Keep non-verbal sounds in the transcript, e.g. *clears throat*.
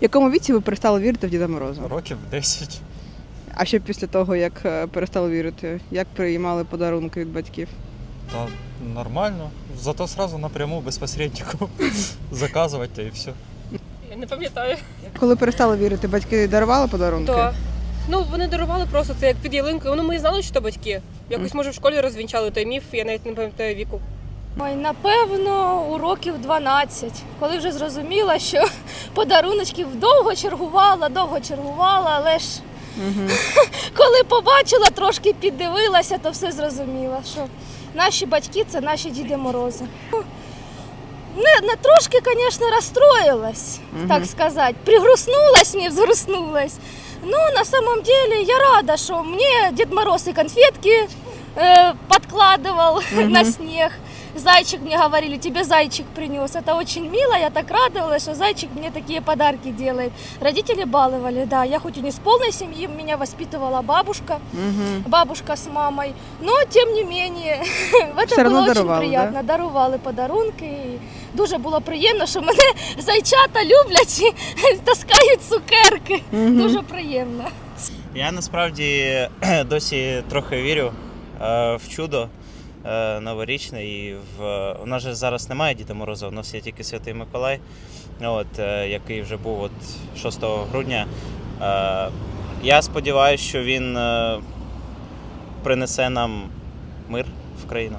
В якому віці ви перестали вірити в Діда Мороза? Років 10. А ще після того, як е, перестали вірити, як приймали подарунки від батьків? Та нормально. Зато сразу напряму без посередників *laughs* заказувати і все. Я не пам'ятаю. Коли перестали вірити, батьки дарували подарунки? То. Ну, вони дарували просто це як під ялинкою. Ну, ми знали, що це батьки. Якось, може, в школі розвінчали той міф, я навіть не пам'ятаю віку. Ой, напевно, у років 12, коли вже зрозуміла, що *laughs* подаруночків довго чергувала, довго чергувала, але ж Угу. *laughs* коли побачила, трошки піддивилася, то все зрозуміла, що наші батьки це наші Діди Морози. Ну, Не, не трошки, звісно, розстроїлась, Мгм. так сказати. Пригрустнулась, не взгрустнулась. Ну, на самом деле, я рада, что мне Дед Мороз и конфетки э, подкладывал *laughs* Мгм. на снег. Зайчик мне говорили, тебе зайчик принес. Это очень мило, я так радовалась, что зайчик мне такие подарки делает. Родители баловали, да. Я хоть и не с полной семьи, меня воспитывала бабушка, Угу. бабушка с мамой, но тем не менее, в *laughs* Все это равно было очень дарували, приятно. Дарували подарунки. І дуже було приємно, що *laughs* мене зайчата люблять *laughs* і таскають цукерки. Дуже приємно. Я насправді *clears throat* досі трохи вірю е, в чудо е, Новорічне. І в у нас же зараз немає Діда Мороза, у нас є тільки Святий Миколай, от, е, який вже був от 6 грудня. Е, Я сподіваюся, що він е, принесе нам мир в країну.